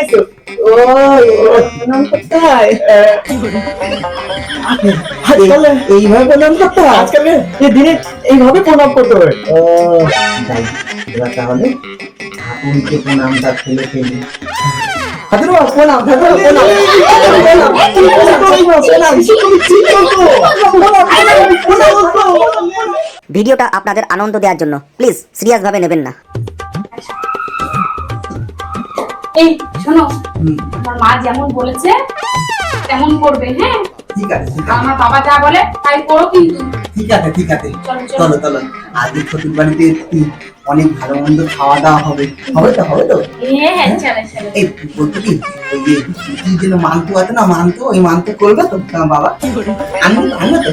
এসো ও প্রণাম করতে হয় আজকাল এইভাবে প্রণাম করতে হয় আজকাল এই দিনে এইভাবে প্রণাম করতে হয় ও তাই এবার তাহলে ঠাকুরকে প্রণামটা ফেলে ফেলি হাতের বাবা প্রণাম ঠাকুর প্রণাম প্রণাম প্রণাম ভিডিওটা আপনাদের আনন্দ দেওয়ার জন্য। প্লিজ সিরিয়াসভাবে নেবেন না। এই শোনো আমার মা যেমন বলেছে তেমন করবে হ্যাঁ? ঠিক আছে আমার বাবা যা বলে তাই করো কিন্তু। ঠিক আছে ঠিক আছে। চলো, চলো। আজকে শ্বশুর বাড়িতে অনেক ভালো মন্দ খাওয়া দাওয়া হবে। হবে তো হবে তো? হ্যাঁ হ্যাঁ এই বলতো কি ওই যে কি যেন মান্তু আছে না মান্তু ওই মান্তু করবে তো বাবা? আনবে আনবে তো?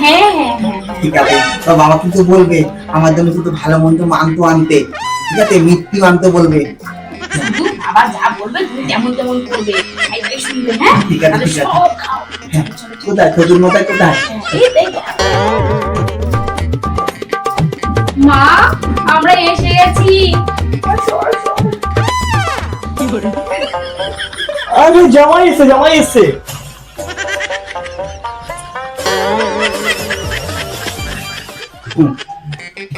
হ্যাঁ হ্যাঁ হ্যাঁ। ঠিক আছে তো বাবা কিন্তু বলবে আমার জন্য শুধু ভালো মন্দ মান্তু আনতে। ঠিক আছে মৃত্যু আনতে বলবে। বাবা যা বলবে তুমি তেমন তেমন করবে। শুনবে হ্যাঁ? ঠিক আছে, ঠিক আছে। খাও। হ্যাঁ কোথায়? শ্বশুর মশাই কোথায়। মা আমরা এসে গেছি। আরে জামাই এসে জামাই এসে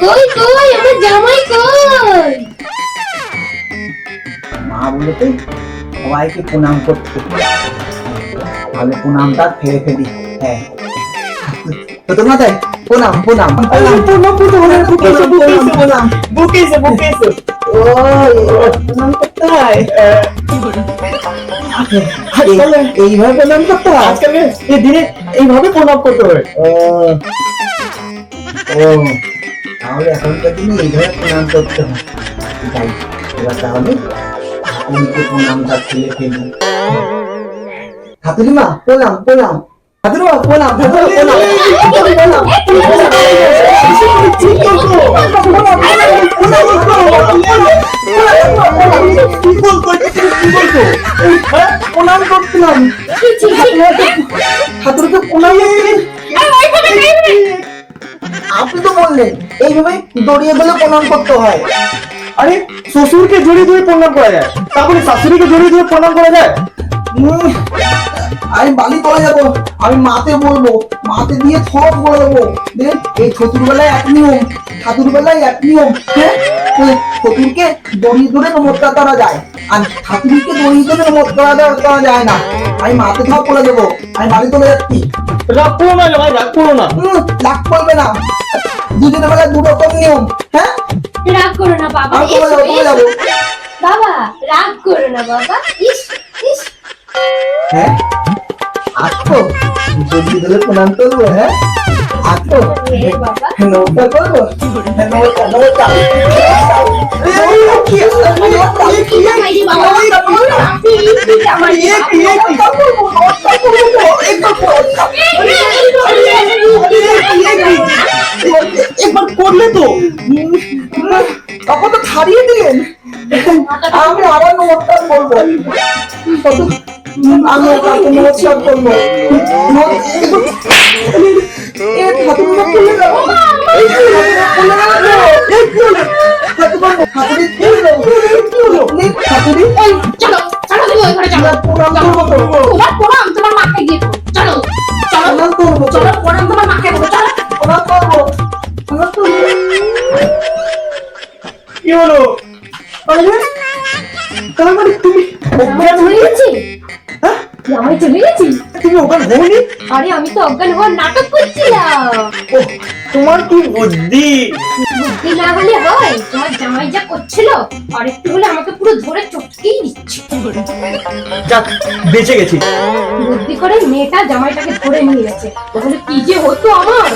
কই কই? আমার জামাই কই? মা বলেছে সবাইকে প্রণাম করতে। তাহলে প্রণামটা ফেলে ফেলি। হ্যাঁ। তো তোমার তাই প্রণাম। প্রণাম প্রণাম প্রণাম করতে হবে বুকে এসে বুকে এসে প্রণাম বুকে এসে ও প্রণাম করতে হয়? এইভাবে প্রণাম করতে হয়? আজকাল এই দিনে এইভাবে প্রণাম করতে হয়। ও তাহলে এখনকার দিনে এইভাবে প্রণাম করতে হয়। এবার তাহলে প্রণাম প্রণাম। প্রণাম আপনি তো বললেন এইভাবে দড়িয়ে বলে প্রণাম করতে হয়। আরে শ্বশুরকে জড়িয়ে ধরে প্রণাম করা যায়। তারপরে শাশুড়িকে জড়িয়ে ধরে প্রণাম করা যায়। আমি বালি তোলা যাব। আমি মাতে বলব। মাতে দিয়ে সব বলে দেবো। দেখ এই শ্বশুর বেলায় এক নিয়ম ঠাকুর বেলায় এক নিয়ম হ্যাঁ? দড়ি ধরে নমস্কার করা যায়। আর ঠাকুরকে দড়ি ধরে নমস্কার করা করা যায় না। আমি মাতে সব করে দেবো। আমি বালি তোলা যাচ্ছি। রাগ করো না জামাই রাগ করো না। লাগ করবে না। দুজনের বেলায় দু রকম নিয়ম হ্যাঁ রাগ করো না বাবা আমি যাব। বাবা রাগ করো না বাবা ইস ইস হ্যাঁ আসতো যদি ধরে প্রণাম করব হ্যাঁ নমস্কার করব হ্যাঁ, নমস্কার নমস্কার এই, কি নমস্কার, কি, জামাই রে কি কি, কি, করলে তো? তখন তো ছাড়িয়ে দিলেন। আমি আবার নমস্কার করব। আমি নমস্কার করব। এ ঠাকুরমা খুলে দাও। এই ঠাকুরমা খুলে দাও কি হলো? তার মানে তুমি জামাই চলে গেছি? হ্যাঁ? চলে গেছি তুমি ওখানে হওনি? আরে আমি তো অজ্ঞান হওয়ার নাটক করছিলাম। তোমার কি বুদ্ধি? বুদ্ধি না হলে হয়? তোমার জামাই যা করছিল আর একটু হলে আমাকে পুরো ধরে চটকেই দিচ্ছে। যাক বেঁচে গেছি। বুদ্ধি করে মেয়েটা জামাইটাকে ধরে নিয়ে গেছে। তাহলে কি যে হতো আমার?